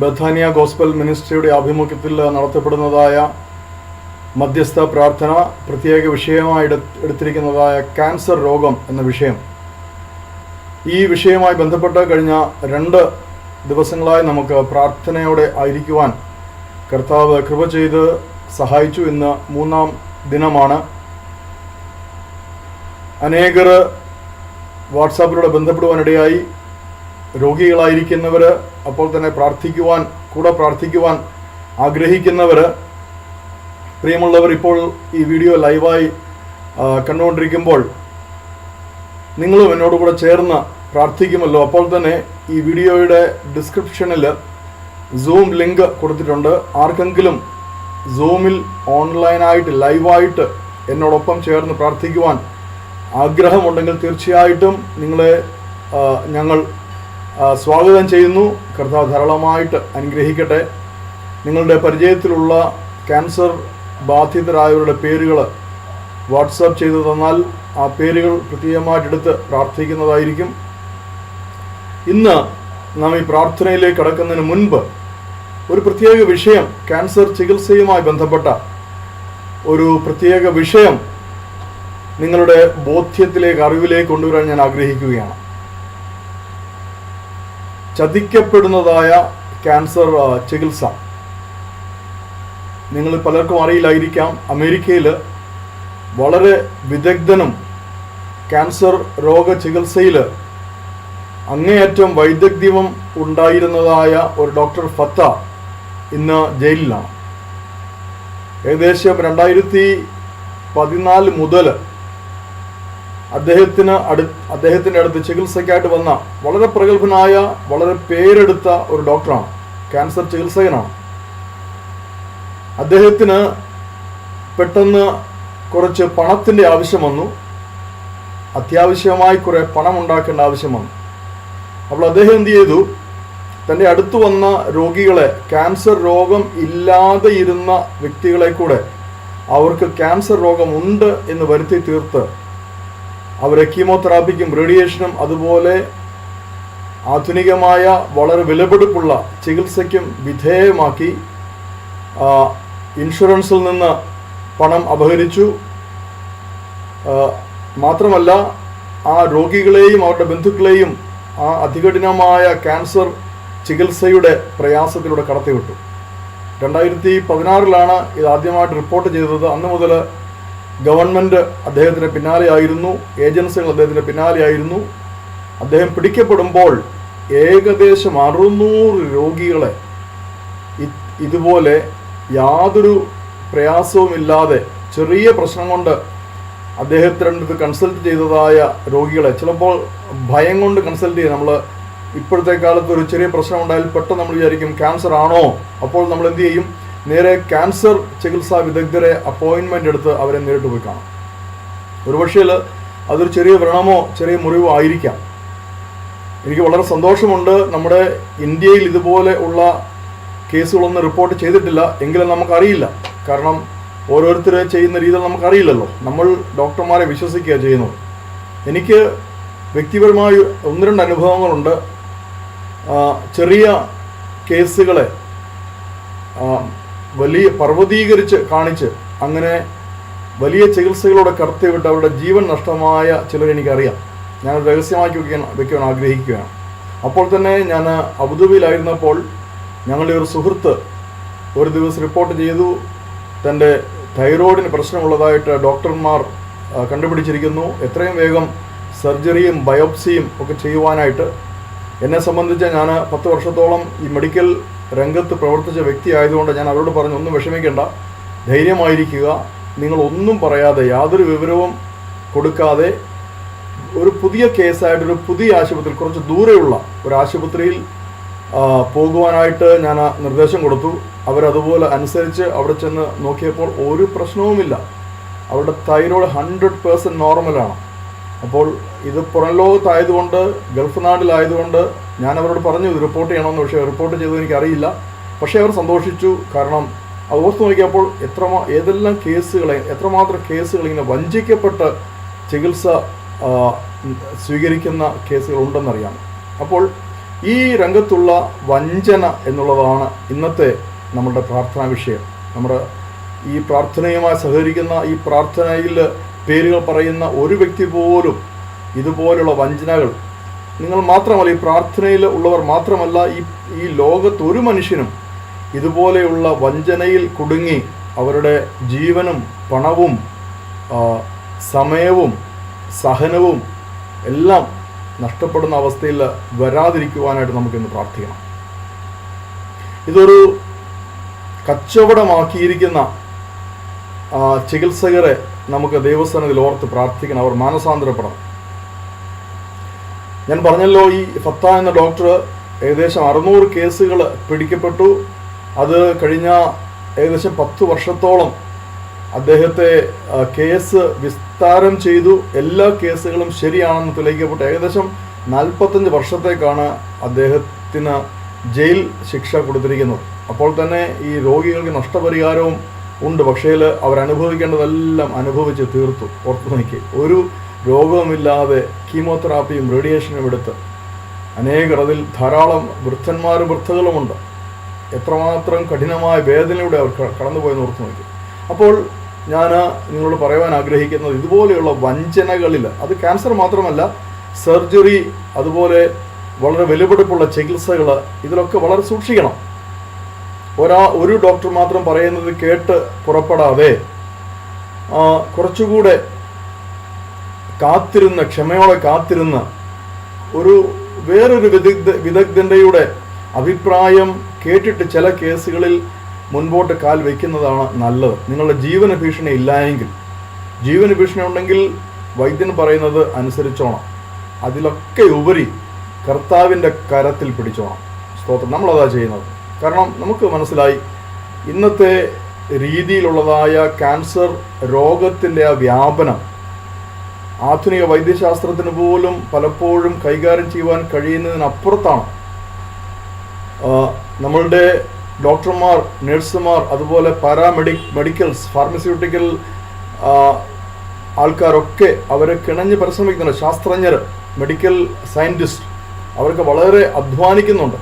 ബഥാനിയ gospel മിനിസ്ട്രിയുടെ ആഭിമുഖ്യത്തിൽ നടത്തപ്പെടുന്നതായ മധ്യസ്ഥ പ്രാർത്ഥന പ്രത്യേക വിഷയമായി എടുത്തിരിക്കുന്നതായ ക്യാൻസർ രോഗം എന്ന വിഷയം. ഈ വിഷയവുമായി ബന്ധപ്പെട്ട് കഴിഞ്ഞ രണ്ട് ദിവസങ്ങളായി നമുക്ക് പ്രാർത്ഥനയോടെ ആയിരിക്കുവാൻ കർത്താവ് കൃപ ചെയ്ത് സഹായിച്ചു ഇന്ന് മൂന്നാം ദിനമാണ്. അനേകർ വാട്സാപ്പിലൂടെ ബന്ധപ്പെടുവാനിടയായി. രോഗികളായിരിക്കുന്നവർ അപ്പോൾ തന്നെ പ്രാർത്ഥിക്കുവാൻ കൂടെ പ്രാർത്ഥിക്കുവാൻ ആഗ്രഹിക്കുന്നവർ പ്രിയമുള്ളവർ ഇപ്പോൾ ഈ വീഡിയോ ലൈവായി കണ്ടുകൊണ്ടിരിക്കുമ്പോൾ നിങ്ങളും എന്നോട് കൂടെ ചേർന്ന് പ്രാർത്ഥിക്കുമല്ലോ. അപ്പോൾ തന്നെ ഈ വീഡിയോയുടെ ഡിസ്ക്രിപ്ഷനിൽ സൂം ലിങ്ക് കൊടുത്തിട്ടുണ്ട്. ആർക്കെങ്കിലും സൂമിൽ ഓൺലൈനായിട്ട് ലൈവായിട്ട് എന്നോടൊപ്പം ചേർന്ന് പ്രാർത്ഥിക്കുവാൻ ആഗ്രഹമുണ്ടെങ്കിൽ തീർച്ചയായിട്ടും നിങ്ങളെ ഞങ്ങൾ സ്വാഗതം ചെയ്യുന്നു. കർത്താവ് ധാരാളമായിട്ട് അനുഗ്രഹിക്കട്ടെ. നിങ്ങളുടെ പരിചയത്തിലുള്ള ക്യാൻസർ ബാധിതരായവരുടെ പേരുകൾ വാട്സാപ്പ് ചെയ്തു തന്നാൽ ആ പേരുകൾ പ്രത്യേകമായിട്ടെടുത്ത് പ്രാർത്ഥിക്കുന്നതായിരിക്കും. ഇന്ന് നാം ഈ പ്രാർത്ഥനയിലേക്ക് കടക്കുന്നതിന് മുൻപ് ഒരു പ്രത്യേക വിഷയം ക്യാൻസർ ചികിത്സയുമായി ബന്ധപ്പെട്ട ഒരു പ്രത്യേക വിഷയം നിങ്ങളുടെ ബോധ്യത്തിലേക്ക് അറിവിലേക്ക് കൊണ്ടുവരാൻ ഞാൻ ആഗ്രഹിക്കുകയാണ്. ചതിക്കപ്പെടുന്നതായ ക്യാൻസർ ചികിത്സ. നിങ്ങൾ പലർക്കും അറിയില്ലായിരിക്കാം അമേരിക്കയിൽ വളരെ വിദഗ്ധനും ക്യാൻസർ രോഗ ചികിത്സയിൽ അങ്ങേയറ്റം വൈദഗ്ധ്യവും ഉണ്ടായിരുന്നതായ ഒരു ഡോക്ടർ ഫത്ത ഇന്ന് ജയിലിലാണ്. ഏകദേശം രണ്ടായിരത്തി പതിനാല് മുതൽ അദ്ദേഹത്തിന് അടു അദ്ദേഹത്തിന്റെ അടുത്ത് ചികിത്സയ്ക്കായിട്ട് വന്ന വളരെ പ്രഗത്ഭനായ വളരെ പേരെടുത്ത ഒരു ഡോക്ടറാണ്. ക്യാൻസർ ചികിത്സകനാണ്. അദ്ദേഹത്തിന് പെട്ടെന്ന് കുറച്ച് പണത്തിന്റെ ആവശ്യം വന്നു. അത്യാവശ്യമായി കുറെ പണം ഉണ്ടാക്കേണ്ട ആവശ്യം വന്നു. അപ്പോൾ അദ്ദേഹം എന്ത് ചെയ്തു? തന്റെ അടുത്ത് വന്ന രോഗികളെ ക്യാൻസർ രോഗം ഇല്ലാതെ ഇരുന്ന വ്യക്തികളെ കൂടെ അവർക്ക് ക്യാൻസർ രോഗമുണ്ട് എന്ന് വരുത്തി തീർത്ത് അവരെ കീമോതെറാപ്പിക്കും റേഡിയേഷനും അതുപോലെ ആധുനികമായ വളരെ വിലപിടിപ്പുള്ള ചികിത്സയ്ക്കും വിധേയമാക്കി ഇൻഷുറൻസിൽ നിന്ന് പണം അപഹരിച്ചു. മാത്രമല്ല ആ രോഗികളെയും അവരുടെ ബന്ധുക്കളെയും ആ അതികഠിനമായ ക്യാൻസർ ചികിത്സയുടെ പ്രയാസത്തിലൂടെ കടത്തിവിട്ടു. രണ്ടായിരത്തി പതിനാറിലാണ് ഇത് ആദ്യമായിട്ട് റിപ്പോർട്ട് ചെയ്തത്. അന്ന് മുതൽ ഗവൺമെന്റ് അദ്ദേഹത്തിന് പിന്നാലെയായിരുന്നു ഏജൻസികൾ അദ്ദേഹത്തിന് പിന്നാലെയായിരുന്നു. അദ്ദേഹം പിടിക്കപ്പെടുമ്പോൾ ഏകദേശം അറുന്നൂറ് രോഗികളെ ഇതുപോലെ യാതൊരു പ്രയാസവുമില്ലാതെ ചെറിയ പ്രശ്നം കൊണ്ട് അദ്ദേഹത്തിനടുത്ത് കൺസൾട്ട് ചെയ്തതായ രോഗികളെ ചിലപ്പോൾ ഭയം കൊണ്ട് കൺസൾട്ട് ചെയ്യും. നമ്മൾ ഇപ്പോഴത്തെ കാലത്ത് ഒരു ചെറിയ പ്രശ്നം ഉണ്ടായാൽ പെട്ടെന്ന് നമ്മൾ വിചാരിക്കും ക്യാൻസർ ആണോ? അപ്പോൾ നമ്മൾ എന്ത് ചെയ്യും? നേരെ ക്യാൻസർ ചികിത്സാ വിദഗ്ധരെ അപ്പോയിൻമെന്റ് എടുത്ത് അവരെ നേരിട്ട് പോയി കാണാം. ഒരുപക്ഷേ അതൊരു ചെറിയ വ്രണമോ ചെറിയ മുറിവോ ആയിരിക്കാം. എനിക്ക് വളരെ സന്തോഷമുണ്ട്. നമ്മുടെ ഇന്ത്യയിൽ ഇതുപോലെ ഉള്ള കേസുകളൊന്നും റിപ്പോർട്ട് ചെയ്തിട്ടില്ല. എങ്കിലും നമുക്കറിയില്ല. കാരണം ഓരോരുത്തർ ചെയ്യുന്ന രീതിയിൽ നമുക്കറിയില്ലല്ലോ. നമ്മൾ ഡോക്ടർമാരെ വിശ്വസിക്കുക ചെയ്യുന്നത്. എനിക്ക് വ്യക്തിപരമായി ഒന്ന് രണ്ട് അനുഭവങ്ങളുണ്ട്. ചെറിയ കേസുകളെ വലിയ പർവതീകരിച്ച് കാണിച്ച് അങ്ങനെ വലിയ ചികിത്സകളോടെ കടത്തിവിട്ട് അവരുടെ ജീവൻ നഷ്ടമായ ചിലർ എനിക്കറിയാം. ഞാൻ രഹസ്യമാക്കി വയ്ക്കാൻ വയ്ക്കുവാൻ ആഗ്രഹിക്കുകയാണ്. അപ്പോൾ തന്നെ ഞാൻ അബുദാബിയിലായിരുന്നപ്പോൾ ഞങ്ങളുടെ ഒരു സുഹൃത്ത് ഒരു ദിവസം റിപ്പോർട്ട് ചെയ്തു. തന്റെ തൈറോയിഡിന് പ്രശ്നമുള്ളതായിട്ട് ഡോക്ടർമാർ കണ്ടുപിടിച്ചിരിക്കുന്നു. എത്രയും വേഗം സർജറിയും ബയോപ്സിയും ഒക്കെ ചെയ്യുവാനായിട്ട്. എന്നെ സംബന്ധിച്ച് ഞാൻ പത്ത് വർഷത്തോളം ഈ മെഡിക്കൽ രംഗത്ത് പ്രവർത്തിച്ച വ്യക്തി ആയതുകൊണ്ട് ഞാൻ അവരോട് പറഞ്ഞു ഒന്നും വിഷമിക്കേണ്ട. ധൈര്യമായിരിക്കുക. നിങ്ങളൊന്നും പറയാതെ യാതൊരു വിവരവും കൊടുക്കാതെ ഒരു പുതിയ കേസായിട്ട് ഒരു പുതിയ ആശുപത്രി കുറച്ച് ദൂരെയുള്ള ഒരു ആശുപത്രിയിൽ പോകുവാനായിട്ട് ഞാൻ നിർദ്ദേശം കൊടുത്തു. അവരതുപോലെ അനുസരിച്ച് അവിടെ ചെന്ന് നോക്കിയപ്പോൾ ഒരു പ്രശ്നവുമില്ല. അവരുടെ തൈറോയ്ഡ് ഹൺഡ്രഡ് പേഴ്സന്റ് നോർമലാണ്. അപ്പോൾ ഇത് പുറം ലോകത്തായതുകൊണ്ട് ഗൾഫ് നാട്ടിലായതുകൊണ്ട് ഞാൻ അവരോട് പറഞ്ഞു ഇത് റിപ്പോർട്ട് ചെയ്യണമെന്ന് പക്ഷേ റിപ്പോർട്ട് ചെയ്തത് എനിക്കറിയില്ല. പക്ഷേ അവർ സന്തോഷിച്ചു. കാരണം അത് ഓർത്ത് നോക്കിയപ്പോൾ എത്ര ഏതെല്ലാം കേസുകളെ എത്രമാത്രം കേസുകൾ ഇങ്ങനെ വഞ്ചിക്കപ്പെട്ട് ചികിത്സ സ്വീകരിക്കുന്ന കേസുകൾ ഉണ്ടെന്നറിയാം അപ്പോൾ ഈ രംഗത്തുള്ള വഞ്ചന എന്നുള്ളതാണ് ഇന്നത്തെ നമ്മുടെ പ്രാർത്ഥനാ വിഷയം. നമ്മുടെ ഈ പ്രാർത്ഥനയുമായി സഹകരിക്കുന്ന ഈ പ്രാർത്ഥനയിൽ പേരുകൾ പറയുന്ന ഒരു വ്യക്തി പോലും ഇതുപോലുള്ള വഞ്ചനകൾ നിങ്ങൾ മാത്രമല്ല ഈ പ്രാർത്ഥനയിൽ ഉള്ളവർ മാത്രമല്ല ഈ ഈ ലോകത്ത് ഒരു മനുഷ്യനും ഇതുപോലെയുള്ള വഞ്ചനയിൽ കുടുങ്ങി അവരുടെ ജീവനും പണവും സമയവും സഹനവും എല്ലാം നഷ്ടപ്പെടുന്ന അവസ്ഥയിൽ വരാതിരിക്കുവാനായിട്ട് നമുക്കിന്ന് പ്രാർത്ഥിക്കണം. ഇതൊരു കച്ചവടമാക്കിയിരിക്കുന്ന ചികിത്സകരെ നമുക്ക് ദൈവസ്ഥാനത്തിൽ ഓർത്ത് പ്രാർത്ഥിക്കണം. അവർ മാനസാന്തരപ്പെടണം. ഞാൻ പറഞ്ഞല്ലോ ഈ ഫത്ത എന്ന ഡോക്ടർ ഏകദേശം അറുന്നൂറ് കേസുകൾ പിടിക്കപ്പെട്ടു. അത് കഴിഞ്ഞ ഏകദേശം പത്ത് വർഷത്തോളം അദ്ദേഹത്തെ കേസ് വിസ്താരം ചെയ്തു. എല്ലാ കേസുകളും ശരിയാണെന്ന് തെളിയിക്കപ്പെട്ടു. ഏകദേശം നാൽപ്പത്തഞ്ച് വർഷത്തേക്കാണ് അദ്ദേഹത്തിന് ജയിൽ ശിക്ഷ കൊടുത്തിരിക്കുന്നത്. അപ്പോൾ തന്നെ ഈ രോഗികൾക്ക് നഷ്ടപരിഹാരവും ഉണ്ട്. പക്ഷേ അവരനുഭവിക്കേണ്ടതെല്ലാം അനുഭവിച്ച് തീർത്തു. ഓർത്തു നോക്കി ഒരു രോഗവുമില്ലാതെ കീമോതെറാപ്പിയും റേഡിയേഷനും എടുത്ത് അനേകർ അതിൽ ധാരാളം വൃദ്ധന്മാരും വൃദ്ധകളുമുണ്ട്. എത്രമാത്രം കഠിനമായ വേദനയുടെ അവർ കടന്നുപോയെന്ന് ഓർത്ത് നോക്കി. അപ്പോൾ ഞാൻ നിങ്ങളോട് പറയുവാൻ ആഗ്രഹിക്കുന്നത് ഇതുപോലെയുള്ള വഞ്ചനകളിൽ അത് ക്യാൻസർ മാത്രമല്ല സർജറി അതുപോലെ വളരെ വിലപിടിപ്പുള്ള ചികിത്സകൾ ഇതിലൊക്കെ വളരെ സൂക്ഷിക്കണം. ഒരാ ഒരു ഡോക്ടർ മാത്രം പറയുന്നത് കേട്ട് പുറപ്പെടാതെ കുറച്ചുകൂടെ കാത്തിരുന്ന് ക്ഷമയോടെ കാത്തിരുന്ന ഒരു വേറൊരു വിദഗ്ധ വിദഗ്ധന്റെയുടെ അഭിപ്രായം കേട്ടിട്ട് ചില കേസുകളിൽ മുൻപോട്ട് കാൽ വയ്ക്കുന്നതാണ് നല്ലത്. നിങ്ങളുടെ ജീവന ഭീഷണി ഇല്ലായെങ്കിൽ ജീവന ഭീഷണി ഉണ്ടെങ്കിൽ വൈദ്യൻ പറയുന്നത് അനുസരിച്ചോണം. അതിലൊക്കെ ഉപരി കർത്താവിന്റെ കരത്തിൽ പിടിച്ചോണം. സ്തോത്രം. നമ്മളതാ ചെയ്യുന്നത്. കാരണം നമുക്ക് മനസ്സിലായി ഇന്നത്തെ രീതിയിലുള്ളതായ ക്യാൻസർ രോഗത്തിന്റെ ആ വ്യാപനം ആധുനിക വൈദ്യശാസ്ത്രത്തിന് പോലും പലപ്പോഴും കൈകാര്യം ചെയ്യുവാൻ കഴിയുന്നതിനപ്പുറത്താണ്. നമ്മളുടെ ഡോക്ടർമാർ നഴ്സുമാർ അതുപോലെ പാരാമെഡി മെഡിക്കൽസ് ഫാർമസ്യൂട്ടിക്കൽ ആൾക്കാരൊക്കെ അവരെ കിണഞ്ഞ് പരിശ്രമിക്കുന്നുണ്ട് ശാസ്ത്രജ്ഞർ മെഡിക്കൽ സയന്റിസ്റ്റ് അവർക്ക് വളരെ അധ്വാനിക്കുന്നുണ്ട്.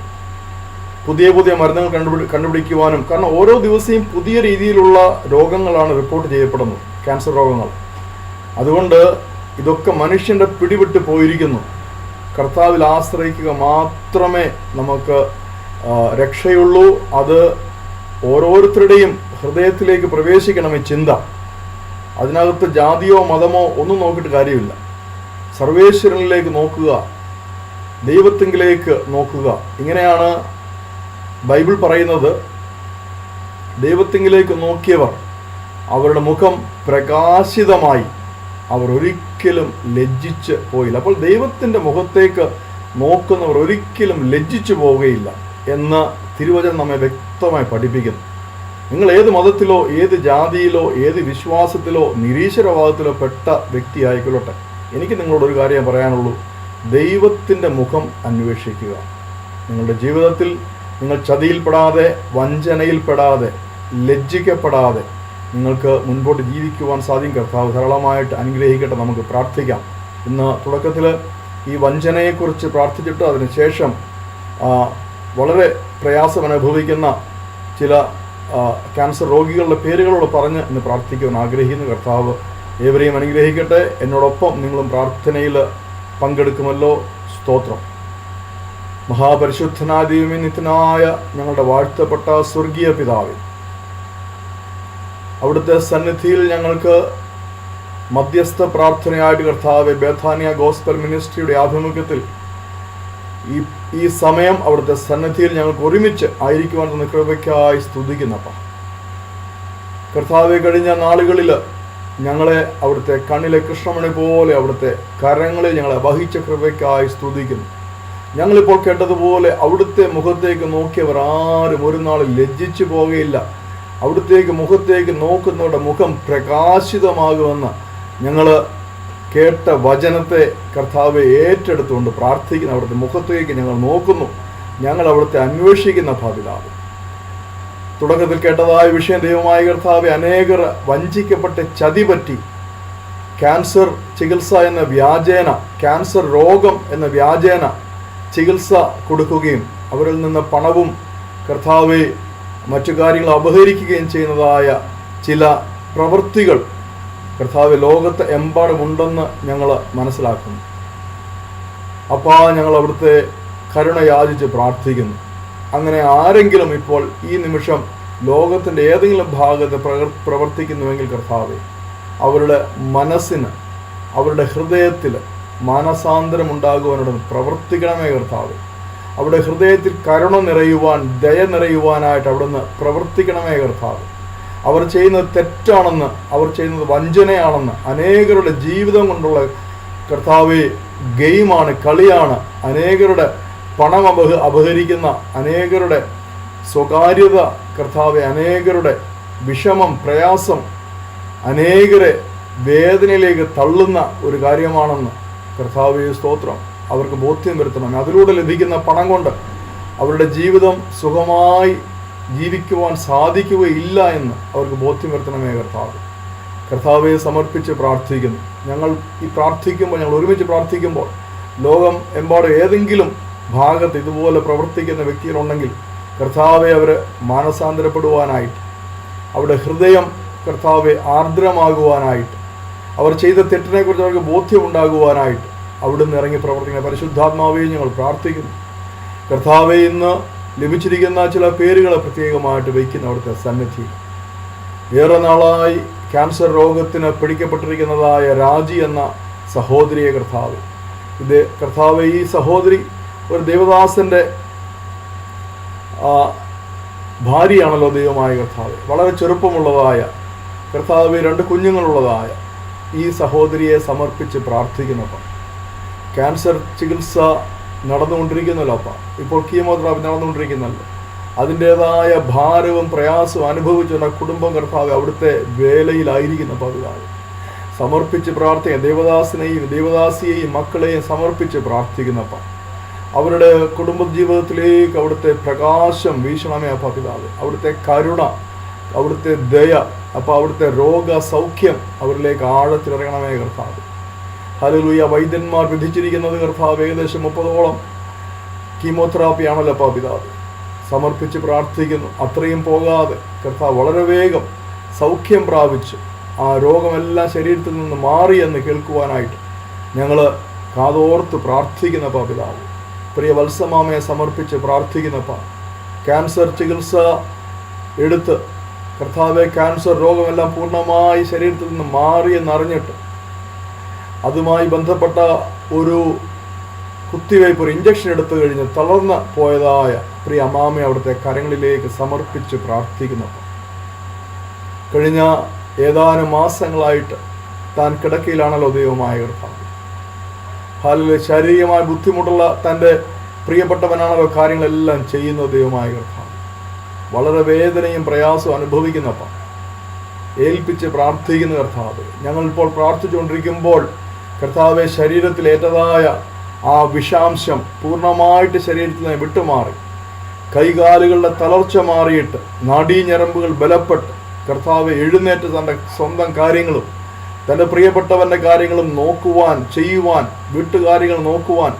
പുതിയ പുതിയ മരുന്നുകൾ കണ്ടുപിടി കണ്ടുപിടിക്കുവാനും കാരണം ഓരോ ദിവസവും പുതിയ രീതിയിലുള്ള രോഗങ്ങളാണ് റിപ്പോർട്ട് ചെയ്യപ്പെടുന്നത് ക്യാൻസർ രോഗങ്ങൾ. അതുകൊണ്ട് ഇതൊക്കെ മനുഷ്യന്റെ പിടിവിട്ട് പോയിരിക്കുന്നു. കർത്താവിൽ ആശ്രയിക്കുക മാത്രമേ നമുക്ക് രക്ഷയുള്ളൂ. അത് ഓരോരുത്തരുടെയും ഹൃദയത്തിലേക്ക് പ്രവേശിക്കണമേ ചിന്ത. അതിനകത്ത് ജാതിയോ മതമോ ഒന്നും നോക്കിയിട്ട് കാര്യമില്ല. സർവേശ്വരനിലേക്ക് നോക്കുക ദൈവത്തിങ്കിലേക്ക് നോക്കുക. ഇങ്ങനെയാണ് ബൈബിൾ പറയുന്നത്. ദൈവത്തിങ്കിലേക്ക് നോക്കിയവർ അവരുടെ മുഖം പ്രകാശിതമായി അവർ ഒരിക്കലും ലജ്ജിച്ച് പോയില്ല. അപ്പോൾ ദൈവത്തിന്റെ മുഖത്തേക്ക് നോക്കുന്നവർ ഒരിക്കലും ലജ്ജിച്ചു പോവുകയില്ല എന്ന് തിരുവചനം നമ്മെ വ്യക്തമായി പഠിപ്പിക്കുന്നു. നിങ്ങൾ ഏത് മതത്തിലോ ഏത് ജാതിയിലോ ഏത് വിശ്വാസത്തിലോ നിരീശ്വരവാദത്തിലോ പെട്ട വ്യക്തി ആയിക്കൊള്ളട്ടെ എനിക്ക് നിങ്ങളോട് ഒരു കാര്യം പറയാനുള്ളൂ. ദൈവത്തിന്റെ മുഖം അന്വേഷിക്കുക. നിങ്ങളുടെ ജീവിതത്തിൽ നിങ്ങൾ ചതിയിൽപ്പെടാതെ വഞ്ചനയിൽപ്പെടാതെ ലജ്ജിക്കപ്പെടാതെ നിങ്ങൾക്ക് മുൻപോട്ട് ജീവിക്കുവാൻ സാധിക്കും. കർത്താവ് ധാരാളമായിട്ട് അനുഗ്രഹിക്കട്ടെ. നമുക്ക് പ്രാർത്ഥിക്കാം. ഇന്ന് തുടക്കത്തിൽ ഈ വഞ്ചനയെക്കുറിച്ച് പ്രാർത്ഥിച്ചിട്ട് അതിനുശേഷം വളരെ പ്രയാസം അനുഭവിക്കുന്ന ചില ക്യാൻസർ രോഗികളുടെ പേരുകളോട് പറഞ്ഞ് ഇന്ന് പ്രാർത്ഥിക്കുവാൻ ആഗ്രഹിക്കുന്ന. കർത്താവ് ഏവരെയും അനുഗ്രഹിക്കട്ടെ. എന്നോടൊപ്പം നിങ്ങളും പ്രാർത്ഥനയിൽ പങ്കെടുക്കുമല്ലോ. സ്തോത്രം. മഹാപരിശുദ്ധനാദിവിനിത്തനായ ഞങ്ങളുടെ വാഴ്ത്തപ്പെട്ട സ്വർഗീയ പിതാവേ അവിടുത്തെ സന്നിധിയിൽ ഞങ്ങൾക്ക് മധ്യസ്ഥ പ്രാർത്ഥനയായിട്ട് കർത്താവ് ബേഥാനിയ ഗോസ്പൽ മിനിസ്ട്രിയുടെ ആഭിമുഖ്യത്തിൽ ഈ ഈ സമയം അവിടുത്തെ സന്നിധിയിൽ ഞങ്ങൾക്ക് ഒരുമിച്ച് ആയിരിക്കുവാൻ തന്ന കൃപയ്ക്കായി സ്തുതിക്കുന്നപ്പ. കർത്താവ് കഴിഞ്ഞ നാളുകളിൽ ഞങ്ങളെ അവിടുത്തെ കണ്ണിലെ കൃഷ്ണമണി പോലെ അവിടുത്തെ കരങ്ങളിൽ ഞങ്ങളെ വഹിച്ച കൃപയ്ക്കായി സ്തുതിക്കുന്നു. ഞങ്ങളിപ്പോൾ കേട്ടതുപോലെ അവിടുത്തെ മുഖത്തേക്ക് നോക്കിയവർ ആരും ഒരു നാളും ലജ്ജിച്ചു പോകുകയില്ല അവിടുത്തേക്ക് മുഖത്തേക്ക് നോക്കുന്നവരുടെ മുഖം പ്രകാശിതമാകുമെന്ന് ഞങ്ങൾ കേട്ട വചനത്തെ കർത്താവെ ഏറ്റെടുത്തുകൊണ്ട് പ്രാർത്ഥിക്കുന്ന അവിടുത്തെ മുഖത്തേക്ക് ഞങ്ങൾ നോക്കുന്നു. ഞങ്ങൾ അവിടുത്തെ അന്വേഷിക്കുന്ന ഭാവിതാവ് തുടക്കത്തിൽ കേട്ടതായ വിഷയം ദൈവമായ കർത്താവെ അനേകർ വഞ്ചിക്കപ്പെട്ട് ചതി പറ്റി. ക്യാൻസർ ചികിത്സ എന്ന വ്യാജേന ക്യാൻസർ രോഗം എന്ന വ്യാജേന ചികിത്സ കൊടുക്കുകയും അവരിൽ നിന്ന് പണവും കർത്താവെ മറ്റു കാര്യങ്ങൾ അപഹരിക്കുകയും ചെയ്യുന്നതായ ചില പ്രവൃത്തികൾ കർത്താവ് ലോകത്ത് എമ്പാടുമുണ്ടെന്ന് ഞങ്ങൾ മനസ്സിലാക്കുന്നു. അപ്പാ ഞങ്ങൾ അവിടുത്തെ കരുണ യാചിച്ച് പ്രാർത്ഥിക്കുന്നു. അങ്ങനെ ആരെങ്കിലും ഇപ്പോൾ ഈ നിമിഷം ലോകത്തിന്റെ ഏതെങ്കിലും ഭാഗത്ത് പ്രവർ പ്രവർത്തിക്കുന്നുവെങ്കിൽ കർത്താവെ അവരുടെ മനസ്സിന് അവരുടെ ഹൃദയത്തിൽ മാനസാന്തരം ഉണ്ടാകുവാനോട് പ്രവർത്തിക്കണമേ കർത്താവ്. അവിടെ ഹൃദയത്തിൽ കരുണ നിറയുവാൻ ദയ നിറയുവാനായിട്ട് അവിടുന്ന് പ്രവർത്തിക്കണമേ കർത്താവ്. അവർ ചെയ്യുന്നത് തെറ്റാണെന്ന് അവർ ചെയ്യുന്നത് വഞ്ചനയാണെന്ന് അനേകരുടെ ജീവിതം കൊണ്ടുള്ള കർത്താവെ ഗെയിമാണ് കളിയാണ്. അനേകരുടെ പണം അപഹ അപഹരിക്കുന്ന അനേകരുടെ സ്വകാര്യത കർത്താവെ അനേകരുടെ വിഷമം പ്രയാസം അനേകരെ വേദനയിലേക്ക് തള്ളുന്ന ഒരു കാര്യമാണെന്ന് കർത്താവെ സ്തോത്രം. അവർക്ക് ബോധ്യം വരുത്തണം. അതിലൂടെ ലഭിക്കുന്ന പണം കൊണ്ട് അവരുടെ ജീവിതം സുഖമായി ജീവിക്കുവാൻ സാധിക്കുകയില്ല എന്ന് അവർക്ക് ബോധ്യം വരുത്തണമേ കർത്താവ്. കർത്താവെ സമർപ്പിച്ച് പ്രാർത്ഥിക്കുന്നു. ഞങ്ങൾ ഈ പ്രാർത്ഥിക്കുമ്പോൾ ഞങ്ങൾ ഒരുമിച്ച് പ്രാർത്ഥിക്കുമ്പോൾ ലോകം എമ്പാടും ഏതെങ്കിലും ഭാഗത്ത് ഇതുപോലെ പ്രവർത്തിക്കുന്ന വ്യക്തികളുണ്ടെങ്കിൽ കർത്താവെ അവർ മാനസാന്തരപ്പെടുവാനായിട്ട് അവരുടെ ഹൃദയം കർത്താവെ ആർദ്രമാകുവാനായിട്ട് അവർ ചെയ്ത തെറ്റിനെക്കുറിച്ച് അവർക്ക് ബോധ്യമുണ്ടാകുവാനായിട്ട് അവിടുന്ന് ഇറങ്ങി പ്രവർത്തിക്കുന്ന പരിശുദ്ധാത്മാവേ ഞങ്ങൾ പ്രാർത്ഥിക്കുന്നു. കർത്താവെ ഇന്ന് ലഭിച്ചിരിക്കുന്ന ചില പേരുകളെ പ്രത്യേകമായിട്ട് വയ്ക്കുന്ന അവിടുത്തെ സന്നിധി. ഏറെ നാളായി ക്യാൻസർ രോഗത്തിന് പിടിക്കപ്പെട്ടിരിക്കുന്നതായ രാജി എന്ന സഹോദരിയെ കർത്താവ്. ഇത് കർത്താവ് ഈ സഹോദരി ഒരു ദേവദാസന്റെ ഭാര്യയാണല്ലോ ദൈവമായ കർത്താവ്. വളരെ ചെറുപ്പമുള്ളതായ കർത്താവ് രണ്ട് കുഞ്ഞുങ്ങളുള്ളതായ ഈ സഹോദരിയെ സമർപ്പിച്ച് പ്രാർത്ഥിക്കുന്നപ്പം ക്യാൻസർ ചികിത്സ നടന്നുകൊണ്ടിരിക്കുന്നല്ലോ അപ്പ. ഇപ്പോൾ കീമോതെറാപ്പി നടന്നുകൊണ്ടിരിക്കുന്നല്ലോ. അതിന്റെതായ ഭാരവും പ്രയാസവും അനുഭവിച്ചുള്ള കുടുംബം കർത്താവ് അവിടുത്തെ വേലയിലായിരിക്കുന്ന പതിവാണ് സമർപ്പിച്ച് പ്രാർത്ഥിക്കുക ദേവദാസിനെയും ദേവദാസിയെയും മക്കളെയും സമർപ്പിച്ച് പ്രാർത്ഥിക്കുന്നപ്പ അവരുടെ കുടുംബ ജീവിതത്തിലേക്ക് അവിടുത്തെ പ്രകാശം വീശണമേ അപ്പ പിതാവ്. അവിടുത്തെ കരുണ അവിടുത്തെ ദയ അപ്പോൾ അവിടുത്തെ രോഗ സൗഖ്യം അവരിലേക്ക് ആഴത്തിലിറങ്ങണമേ കർത്താവ്. ഹലലുയ വൈദ്യന്മാർ വിധിച്ചിരിക്കുന്നത് കർത്താവ് ഏകദേശം മുപ്പതോളം കീമോതെറാപ്പി ആണല്ലോ പാപിതാവ്. പിതാവ് സമർപ്പിച്ച് പ്രാർത്ഥിക്കുന്നു. അത്രയും പോകാതെ കർത്താവ് വളരെ വേഗം സൗഖ്യം പ്രാപിച്ച് ആ രോഗമെല്ലാം ശരീരത്തിൽ നിന്ന് മാറി എന്ന് കേൾക്കുവാനായിട്ട് ഞങ്ങൾ കാതോർത്ത് പ്രാർത്ഥിക്കുന്ന പിതാവ് പ്രിയ വത്സമാമയെ സമർപ്പിച്ച് പ്രാർത്ഥിക്കുന്നപ്പ ക്യാൻസർ ചികിത്സ എടുത്ത് കർത്താവെ ക്യാൻസർ രോഗമെല്ലാം പൂർണമായി ശരീരത്തിൽ നിന്ന് മാറി എന്നറിഞ്ഞിട്ട് അതുമായി ബന്ധപ്പെട്ട ഒരു കുത്തിവയ്പ് ഒരു ഇഞ്ചക്ഷൻ എടുത്തു കഴിഞ്ഞ് തളർന്ന് പോയതായ പ്രിയ അമ്മാമയെ അവിടുത്തെ കരങ്ങളിലേക്ക് സമർപ്പിച്ച് പ്രാർത്ഥിക്കുന്നു. കഴിഞ്ഞ ഏതാനും മാസങ്ങളായിട്ട് താൻ കിടക്കയിലാണല്ലോ ദൈവമായ കർത്താവ് ഹാലിൽ ശാരീരികമായ ബുദ്ധിമുട്ടുള്ള തന്റെ പ്രിയപ്പെട്ടവനാണല്ലോ കാര്യങ്ങളെല്ലാം ചെയ്യുന്ന ദൈവമായ കർത്താവ് വളരെ വേദനയും പ്രയാസവും അനുഭവിക്കുന്നപ്പം ഏൽപ്പിച്ച് പ്രാർത്ഥിക്കുന്ന കർത്താവ് ഞങ്ങൾ ഇപ്പോൾ പ്രാർത്ഥിച്ചുകൊണ്ടിരിക്കുമ്പോൾ കർത്താവെ ശരീരത്തിൽ ഏറ്റതായ ആ വിഷാംശം പൂർണമായിട്ട് ശരീരത്തിൽ നിന്ന് വിട്ടുമാറി. കൈകാലുകളുടെ തളർച്ച മാറിയിട്ട് നാഡീഞരമ്പുകൾ ബലപ്പെട്ട് കർത്താവ് എഴുന്നേറ്റ് തന്റെ സ്വന്തം കാര്യങ്ങളും തന്റെ പ്രിയപ്പെട്ടവന്റെ കാര്യങ്ങളും നോക്കുവാൻ ചെയ്യുവാൻ വീട്ടുകാര്യങ്ങൾ നോക്കുവാൻ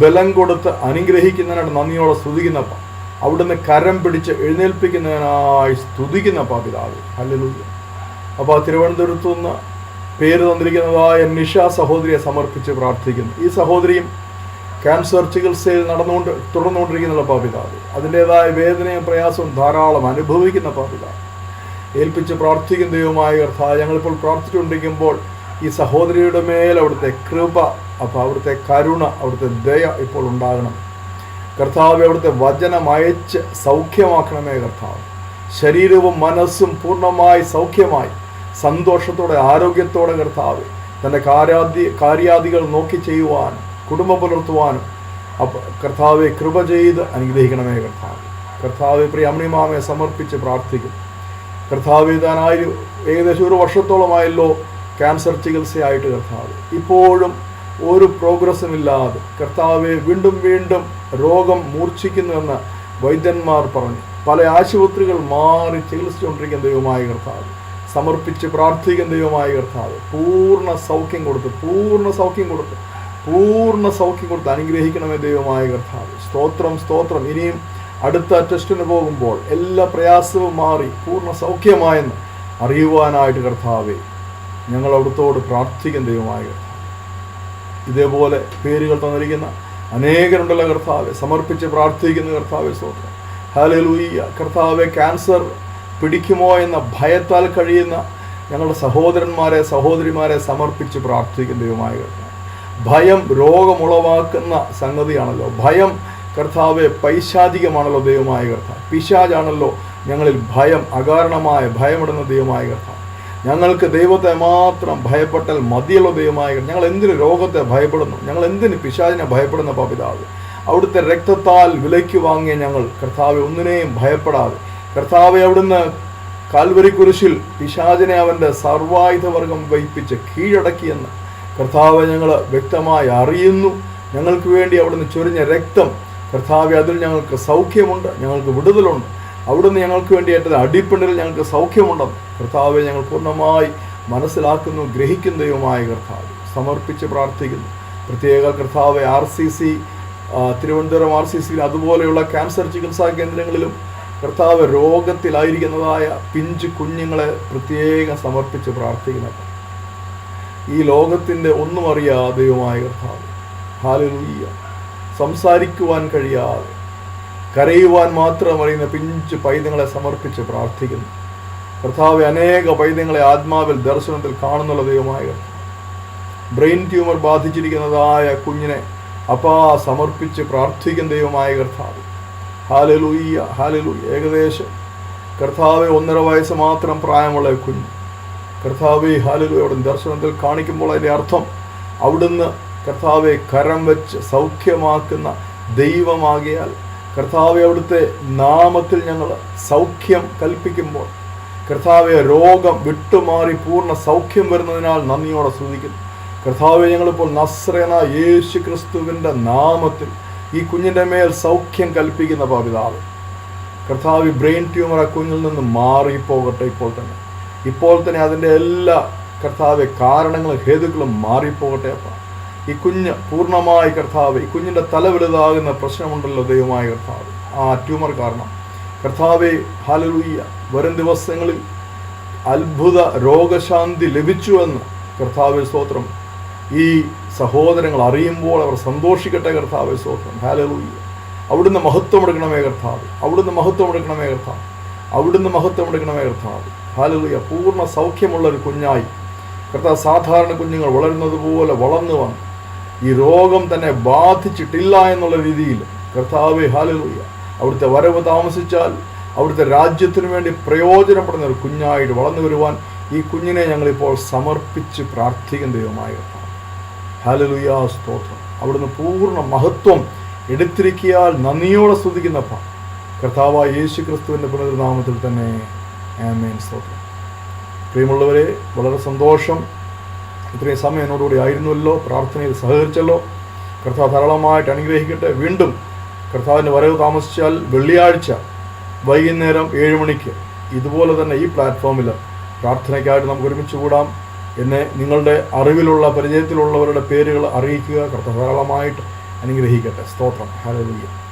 ബലം കൊടുത്ത് അനുഗ്രഹിക്കുന്നതിനായിട്ട് നന്ദിയോടെ സ്തുതിക്കുന്നപ്പ. അവിടുന്ന് കരം പിടിച്ച് എഴുന്നേൽപ്പിക്കുന്നതിനായി സ്തുതിക്കുന്നപ്പ പിതാവ്. ഹല്ലേലൂയ. അപ്പോൾ തിരുവനന്തപുരത്തു നിന്ന് പേര് തന്നിരിക്കുന്നതായ നിഷ സഹോദരിയെ സമർപ്പിച്ച് പ്രാർത്ഥിക്കുന്നു. ഈ സഹോദരിയും ക്യാൻസർ ചികിത്സയിൽ നടന്നുകൊണ്ട് തുടർന്നുകൊണ്ടിരിക്കുന്ന പാപിതാവ്. അതിന്റെതായ വേദനയും പ്രയാസവും ധാരാളം അനുഭവിക്കുന്ന പാപിതാവ്. ഏൽപ്പിച്ച് പ്രാർത്ഥിക്കുന്ന ദൈവമായ കർത്താവ് ഞങ്ങളിപ്പോൾ പ്രാർത്ഥിച്ചുകൊണ്ടിരിക്കുമ്പോൾ ഈ സഹോദരിയുടെ മേൽ അവിടുത്തെ കൃപ അപ്പോൾ അവിടുത്തെ കരുണ അവിടുത്തെ ദയ ഇപ്പോൾ ഉണ്ടാകണം. കർത്താവ് അവിടുത്തെ വചനം അയച്ച് സൗഖ്യമാക്കണമേ കർത്താവ്. ശരീരവും മനസ്സും പൂർണമായി സൗഖ്യമായി സന്തോഷത്തോടെ ആരോഗ്യത്തോടെ കർത്താവ് തന്റെ കാര്യാദി കാര്യാദികൾ നോക്കി ചെയ്യുവാനും കുടുംബം പുലർത്തുവാനും കർത്താവെ കൃപ ചെയ്ത് അനുഗ്രഹിക്കണമേ കർത്താവ്. കർത്താവ് പ്രിയ അമ്മിമാമയെ സമർപ്പിച്ച് പ്രാർത്ഥിക്കും. കർത്താവ് താനായി ഏകദേശം ഒരു വർഷത്തോളമായല്ലോ ക്യാൻസർ ചികിത്സയായിട്ട് കർത്താവ്. ഇപ്പോഴും ഒരു പ്രോഗ്രസ്സും ഇല്ലാതെ കർത്താവെ വീണ്ടും വീണ്ടും രോഗം മൂർച്ഛിക്കുന്നുവെന്ന് വൈദ്യന്മാർ പറഞ്ഞു. പല ആശുപത്രികൾ മാറി ചികിത്സിച്ചുകൊണ്ടിരിക്കുന്ന ദൈവമായ കർത്താവ്. സമർപ്പിച്ച് പ്രാർത്ഥിക്കുന്ന ദൈവമായ കർത്താവ്. പൂർണ സൗഖ്യം കൊടുത്ത് പൂർണ സൗഖ്യം കൊടുത്ത് പൂർണ സൗഖ്യം കൊടുത്ത് അനുഗ്രഹിക്കണമേ ദൈവമായ കർത്താവ്. സ്തോത്രം സ്തോത്രം. ഇനിയും അടുത്ത ടെസ്റ്റിന് പോകുമ്പോൾ എല്ലാ പ്രയാസവും മാറി പൂർണ സൗഖ്യമായെന്ന് അറിയുവാനായിട്ട് കർത്താവേ ഞങ്ങൾ അവിടുത്തോട് പ്രാർത്ഥിക്കും ദൈവമായ കർത്താവ്. ഇതേപോലെ പേരുകൾ തന്നിരിക്കുന്ന അനേകരുണ്ടല്ലോ കർത്താവെ സമർപ്പിച്ച് പ്രാർത്ഥിക്കുന്ന കർത്താവെ സ്തോത്രം. ഹാലലൂയ്യ കർത്താവെ ക്യാൻസർ പിടിക്കുമോ എന്ന ഭയത്താൽ കഴിയുന്ന ഞങ്ങളുടെ സഹോദരന്മാരെ സഹോദരിമാരെ സമർപ്പിച്ച് പ്രാർത്ഥിക്കുന്ന ദൈവമായ ഭയം രോഗമുളവാക്കുന്ന സംഗതിയാണല്ലോ. ഭയം കർത്താവ് പൈശാചികമാണല്ലോ ദൈവമായ കർത്താവ്. പിശാജാണല്ലോ ഞങ്ങളിൽ ഭയം അകാരണമായ ഭയമിടുന്ന ദൈവമായ കർത്താവ്. ഞങ്ങൾക്ക് ദൈവത്തെ മാത്രം ഭയപ്പെട്ടാൽ മതിയുള്ള ദൈവമായ. ഞങ്ങൾ എന്തിന് രോഗത്തെ ഭയപ്പെടുന്നു? ഞങ്ങൾ എന്തിന് പിശാചിനെ ഭയപ്പെടുന്ന പപിതാവ് അവിടുത്തെ രക്തത്താൽ വിലയ്ക്ക് വാങ്ങിയ ഞങ്ങൾ കർത്താവ് ഒന്നിനെയും ഭയപ്പെടാതെ കർത്താവെ അവിടുന്ന് കാൽവരി കുരിശിൽ പിശാചിനെ അവന്റെ സർവായുധവർഗം വഹിപ്പിച്ച് കീഴടക്കിയെന്ന്. കർത്താവ് ഞങ്ങൾ വ്യക്തമായി അറിയുന്നു. ഞങ്ങൾക്ക് വേണ്ടി അവിടുന്ന് ചൊരിഞ്ഞ രക്തം കർത്താവെ അതിൽ ഞങ്ങൾക്ക് സൗഖ്യമുണ്ട്. ഞങ്ങൾക്ക് വിടുതലുണ്ട്. അവിടുന്ന് ഞങ്ങൾക്ക് വേണ്ടി ഏറ്റത് അടിപ്പണ്ടിൽ ഞങ്ങൾക്ക് സൗഖ്യമുണ്ടെന്ന് കർത്താവെ ഞങ്ങൾ പൂർണമായി മനസ്സിലാക്കുന്നു. ഗ്രഹിക്കുന്നതുമായ കർത്താവ് സമർപ്പിച്ച് പ്രാർത്ഥിക്കുന്നു. പ്രത്യേക കർത്താവ് R C C Thiruvananthapuram R C സിയിൽ അതുപോലെയുള്ള ക്യാൻസർ ചികിത്സാ കേന്ദ്രങ്ങളിലും കർത്താവ് രോഗത്തിലായിരിക്കുന്നതായ പിഞ്ചു കുഞ്ഞുങ്ങളെ പ്രത്യേകം സമർപ്പിച്ച് പ്രാർത്ഥിക്കുന്നത് ഈ ലോകത്തിന്റെ ഒന്നും അറിയാതെയുമായ കർത്താവ്. ഹാലലൂയ്യ സംസാരിക്കുവാൻ കഴിയാതെ കരയുവാൻ മാത്രം അറിയുന്ന പിഞ്ചു പൈതങ്ങളെ സമർപ്പിച്ച് പ്രാർത്ഥിക്കുന്നു. കർത്താവ് അനേക പൈതങ്ങളെ ആത്മാവിൽ ദർശനത്തിൽ കാണുന്നുള്ള ദൈവമായ ബ്രെയിൻ ട്യൂമർ ബാധിച്ചിരിക്കുന്നതായ കുഞ്ഞിനെ അപ്പാ സമർപ്പിച്ച് പ്രാർത്ഥിക്കുന്ന ദൈവമായ കർത്താവ്. ഹാലലൂയ്യ ഹാലലു ഏകദേശം കർത്താവ് ഒന്നര വയസ്സ് മാത്രം പ്രായമുള്ള കുഞ്ഞ്. കർത്താവെ ഹാലലൂയ അവിടെ ദർശനത്തിൽ കാണിക്കുമ്പോൾ അതിന്റെ അർത്ഥം അവിടുന്ന് കർത്താവെ കരം വെച്ച് സൗഖ്യമാക്കുന്ന ദൈവമാകിയാൽ കർത്താവെ അവിടുത്തെ നാമത്തിൽ ഞങ്ങൾ സൗഖ്യം കൽപ്പിക്കുമ്പോൾ കർത്താവെ രോഗം വിട്ടുമാറി പൂർണ സൗഖ്യം വരുന്നതിനാൽ നന്ദിയോടെ ശ്രദ്ധിക്കുന്നു കർത്താവെ ഞങ്ങളിപ്പോൾ നസ്രേന യേശു ക്രിസ്തുവിന്റെ നാമത്തിൽ ഈ കുഞ്ഞിന്റെ മേൽ സൗഖ്യം കൽപ്പിക്കുന്ന പാപിതാവ്. കർത്താവ് ബ്രെയിൻ ട്യൂമർ ആ കുഞ്ഞിൽ നിന്ന് മാറിപ്പോകട്ടെ ഇപ്പോൾ തന്നെ. ഇപ്പോൾ തന്നെ അതിന്റെ എല്ലാ കർത്താവ് കാരണങ്ങളും ഹേതുക്കളും മാറിപ്പോകട്ടെ അപ്പ. ഈ കുഞ്ഞ് പൂർണമായി കർത്താവ് ഈ കുഞ്ഞിന്റെ തല വലുതാകുന്ന പ്രശ്നമുണ്ടല്ലോ ദൈവമായ കർത്താവ്. ആ ട്യൂമർ കാരണം. കർത്താവെ ഹാലലൂയ്യ വരും ദിവസങ്ങളിൽ അത്ഭുത രോഗശാന്തി ലഭിച്ചുവെന്ന് കർത്താവ് സ്തോത്രം. ഈ സഹോദരങ്ങൾ അറിയുമ്പോൾ അവർ സന്തോഷിക്കട്ടെ കർത്താവ് സ്വത്വം ഹാലലൂയ്യ അവിടുന്ന് മഹത്വം എടുക്കണമേ കർത്താവ്. അവിടുന്ന് മഹത്വം എടുക്കണമേ കർത്താവ്. അവിടുന്ന് മഹത്വം എടുക്കണമേ കർത്താവ്. ഹാലലൂയ പൂർണ സൗഖ്യമുള്ള ഒരു കുഞ്ഞായി. കർത്താവ് സാധാരണ കുഞ്ഞുങ്ങൾ വളരുന്നത് പോലെ വളർന്നു വന്ന്. ഈ രോഗം തന്നെ ബാധിച്ചിട്ടില്ല എന്നുള്ള രീതിയിൽ കർത്താവെ ഹാലലൂയ അവിടുത്തെ വരവ് താമസിച്ചാൽ അവിടുത്തെ രാജ്യത്തിനു വേണ്ടി പ്രയോജനപ്പെടുന്ന ഒരു കുഞ്ഞായിട്ട് വളർന്നു വരുവാൻ ഈ കുഞ്ഞിനെ ഞങ്ങളിപ്പോൾ സമർപ്പിച്ച് പ്രാർത്ഥിക്കുന്ന ദൈവമായ ഹാലലുയാ സ്തോത്രം. അവിടുന്ന് പൂർണ മഹത്വം എടുത്തിരിക്കിയാൽ നന്ദിയോടെ സ്തുതിക്കുന്നപ്പ കർത്താവായ യേശു ക്രിസ്തുവിന്റെ പുനരുനാമത്തിൽ തന്നെ ആമേൻ സ്തോത്രം. പ്രിയമുള്ളവരെ വളരെ സന്തോഷം. ഇത്രയും സമയം എന്നോടുകൂടി ആയിരുന്നല്ലോ പ്രാർത്ഥനയിൽ സഹകരിച്ചല്ലോ. കർത്താവ് ധാരാളമായിട്ട് അനുഗ്രഹിക്കട്ടെ. വീണ്ടും കർത്താവിന്റെ വരവ് താമസിച്ചാൽ വെള്ളിയാഴ്ച വൈകുന്നേരം ഏഴ് മണിക്ക് ഇതുപോലെ തന്നെ ഈ പ്ലാറ്റ്ഫോമിൽ പ്രാർത്ഥനയ്ക്കായിട്ട് നമുക്ക് ഒരുമിച്ച് കൂടാം. എന്നെ നിങ്ങളുടെ അറിവിലുള്ള പരിചയത്തിലുള്ളവരുടെ പേരുകൾ അറിയിക്കുക. കർത്താവ് ധാരാളമായിട്ട് അനുഗ്രഹിക്കട്ടെ. സ്തോത്രം. ഹല്ലേലൂയ.